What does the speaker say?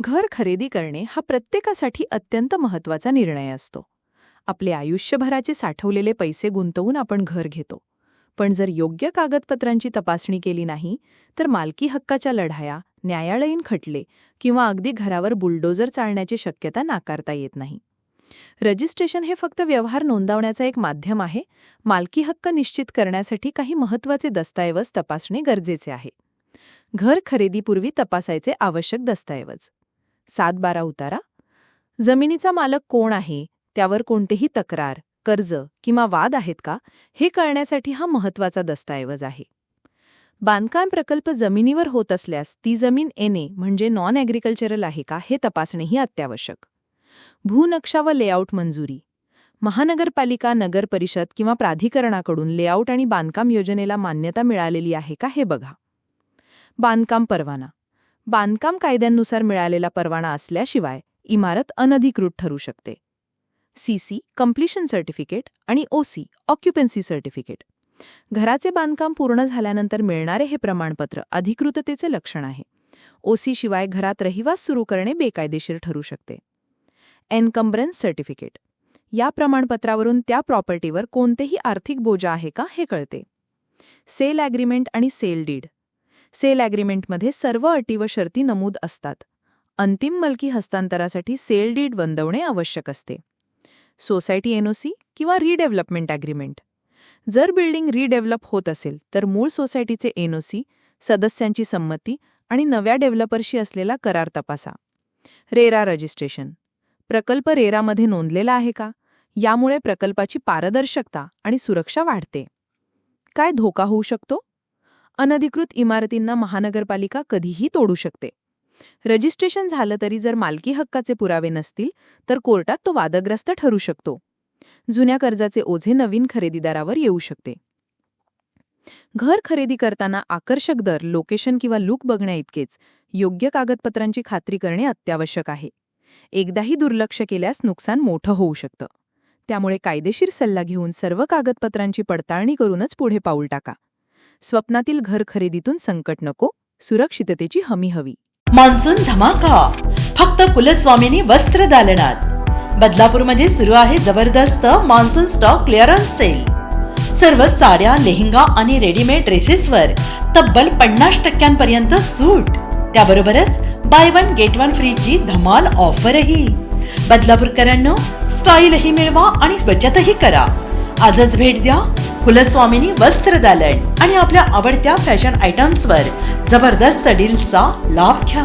घर खरेदी करणे हा प्रत्येकासाठी अत्यंत महत्त्वाचा निर्णय असतो. आपले आयुष्यभराचे साठवलेले पैसे गुंतवून आपण घर घेतो. पण जर योग्य कागदपत्रांची तपासणी केली नाही तर मालकी हक्काच्या लढाया न्यायालयीन खटले किंवा अगदी घरावर बुलडोजर चालण्याची शक्यता नाकारता येत नाही. रजिस्ट्रेशन हे फक्त व्यवहार नोंदवण्याचा एक माध्यम आहे. मालकी हक्क निश्चित करण्यासाठी काही महत्त्वाचे दस्तऐवज तपासणे गरजेचे आहे. घर खरेदीपूर्वी तपासायचे आवश्यक दस्तऐवज. सात बारा उतारा. जमिनीचा मालक कोण आहे? त्यावर कोणतेही तक्रार कर्ज किंवा वाद आहेत का? हे कळण्यासाठी हा महत्त्वाचा दस्तऐवज आहे. बांधकाम प्रकल्प जमिनीवर होत असल्यास ती जमीन एने म्हणजे नॉन ॲग्रिकल्चरल आहे का? हे तपासणेही अत्यावश्यक. भूनक्षा व लेआउट मंजुरी. महानगरपालिका नगर परिषद किंवा प्राधिकरणाकडून लेआउट आणि बांधकाम योजनेला मान्यता मिळालेली आहे का? हे बघा. बांधकाम परवाना. बांधकाम कायद्यांनुसार मिळालेला परवाना असल्याशिवाय इमारत अनधिकृत ठरू शकते. सीसी कम्प्लिशन सर्टिफिकेट आणि ओसी ऑक्युपन्सी सर्टिफिकेट घराचे बांधकाम पूर्ण झाल्यानंतर मिळणारे हे प्रमाणपत्र अधिकृततेचे लक्षण आहे. ओसी शिवाय घरात रहिवास सुरू करणे बेकायदेशीर ठरू शकते. एनकम्ब्रन्स सर्टिफिकेट या प्रमाणपत्रावरून त्या प्रॉपर्टीवर कोणतेही आर्थिक बोजा आहे का हे कळते. सेल ॲग्रीमेंट आणि सेल डीड सेल ॲग्रीमेंटमध्ये सर्व अटी व शर्ती नमूद असतात. अंतिम मलकी हस्तांतरासाठी सेल डीड बंदवणे आवश्यक असते. सोसायटी एनओसी किंवा रिडेव्हलपमेंट ॲग्रीमेंट जर बिल्डिंग रिडेव्हलप होत असेल तर मूळ सोसायटीचे एनओसी सदस्यांची संमती आणि नव्या डेव्हलपरशी असलेला करार तपासा. रेरा रजिस्ट्रेशन. प्रकल्प रेरामध्ये नोंदलेला आहे का? यामुळे प्रकल्पाची पारदर्शकता आणि सुरक्षा वाढते. काय धोका होऊ शकतो? अनधिकृत इमारतींना महानगरपालिका कधीही तोडू शकते. रजिस्ट्रेशन झालं तरी जर मालकी हक्काचे पुरावे नसतील तर कोर्टात तो वादग्रस्त ठरू शकतो. जुन्या कर्जाचे ओझे नवीन खरेदीदारावर येऊ शकते. घर खरेदी करताना आकर्षक दर लोकेशन किंवा लूक बघण्याइतकेच योग्य कागदपत्रांची खात्री करणे अत्यावश्यक आहे. एकदाही दुर्लक्ष केल्यास नुकसान मोठं होऊ शकतं. त्यामुळे कायदेशीर सल्ला घेऊन सर्व कागदपत्रांची पडताळणी करूनच पुढे पाऊल टाका. स्वप्नातील घर खरेदीतून संकट नको सुरक्षिततेची हमी हवी. मान्सून धमाका. फक्त कुलस्वामिनी वस्त्र दालनात. बदलापूरमध्ये सुरू आहे जबरदस्त मान्सून स्टॉक क्लिअरन्स सेल सर्व साड्या लेहंगा आणि रेडीमेड ड्रेसेसवर तब्बल पन्नास टक्क्यांपर्यंत सूट. त्याबरोबरच बाय वन गेट वन फ्रीची धमाल ऑफरही बदलापूरकरांनो स्टाईलही मिळवा आणि बचतही करा. आजच भेट द्या. कुलस्वामिनी वस्त्र दालन आणि आपल्या आवडत्या फॅशन आयटम्सवर जबरदस्त डील्सचा लाभ घ्या.